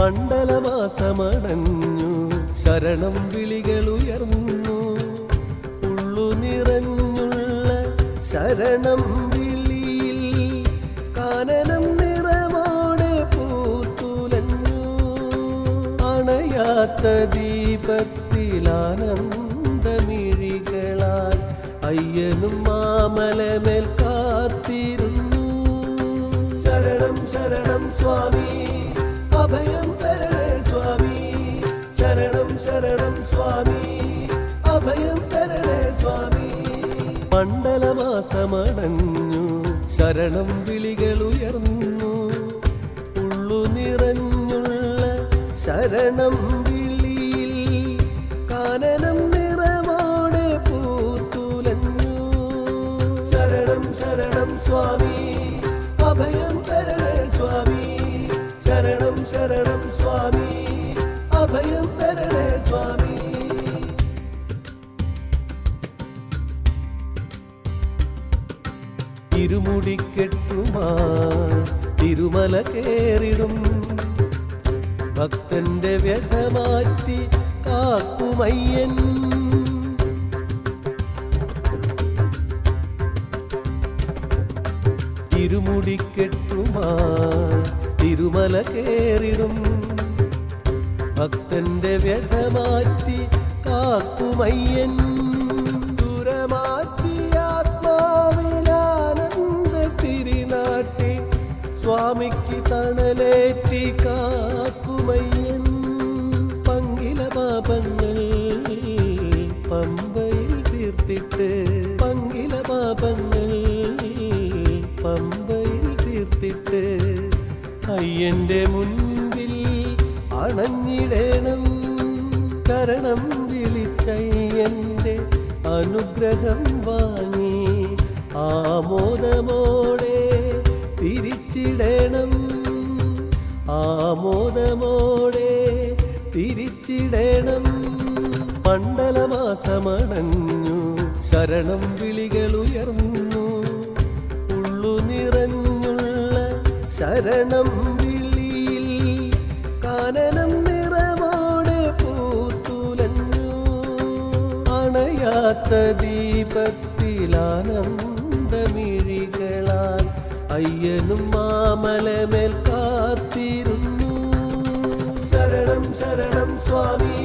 മണ്ഡലമാസമടഞ്ഞു ശരണം വിളികളുയർന്നു. ഉള്ളു നിറഞ്ഞുള്ള ശരണം വിളിയിൽ കാനനം നിറമോടെ പൂത്തുലഞ്ഞു. അണയാത്ത ദീപത്തിലാനന്ദമിഴികളാൽ അയ്യനും മാമലമേൽ കാത്തിരുന്നു. ശരണം ശരണം സ്വാമി. അഭയം തരണേ സ്വാമി. ശരണം ശരണം സ്വാമി. അഭയം തരണേ സ്വാമി. മണ്ഡലമാസമടഞ്ഞു. ശരണം വിളികളുയർന്നു. ഉള്ളു നിറഞ്ഞുള്ള ശരണം വിളിയിൽ കാനനം നിറമോടെ പൂത്തുലഞ്ഞു. ശരണം ശരണം സ്വാമി. ഇരുമുടിക്കെട്ടുമാ തിരുമല കേറിടും. ഭക്തന്റെ വ്യഥ മാറ്റി കാക്കുമയ്യൻ ഇരുമുടിക്കെട്ടുമാ തിരുമല കേറിടും. ഭക്തന്റെ വ്യഥ മാറ്റി കാക്കുമയ്യൻ. പാപങ്ങൾ പമ്പയിൽ തീർത്തിട്ട്. പമ്പയിൽ തീർത്തിട്ട്. മുൻപിൽ അണഞ്ഞിടേണം കരണം വിളിച്ചയ്യന്റെ അനുഗ്രഹം വാങ്ങി. ആമോദമോടെ തിരിച്ചിടണം മണ്ഡലമാസമണഞ്ഞു. ശരണം വിളികളുയർന്നു. ഉള്ളു നിറഞ്ഞുള്ള ശരണം വിളിയിൽ കാനനം നിറമോടെ പൂത്തുലഞ്ഞു. അണയാത്ത ദീപത്തിലാനന്ദമിഴികളാൽ അയ്യനും മാമലമേൽ കാത്തിരുന്നു. ശരണം ശരണം സ്വാമി.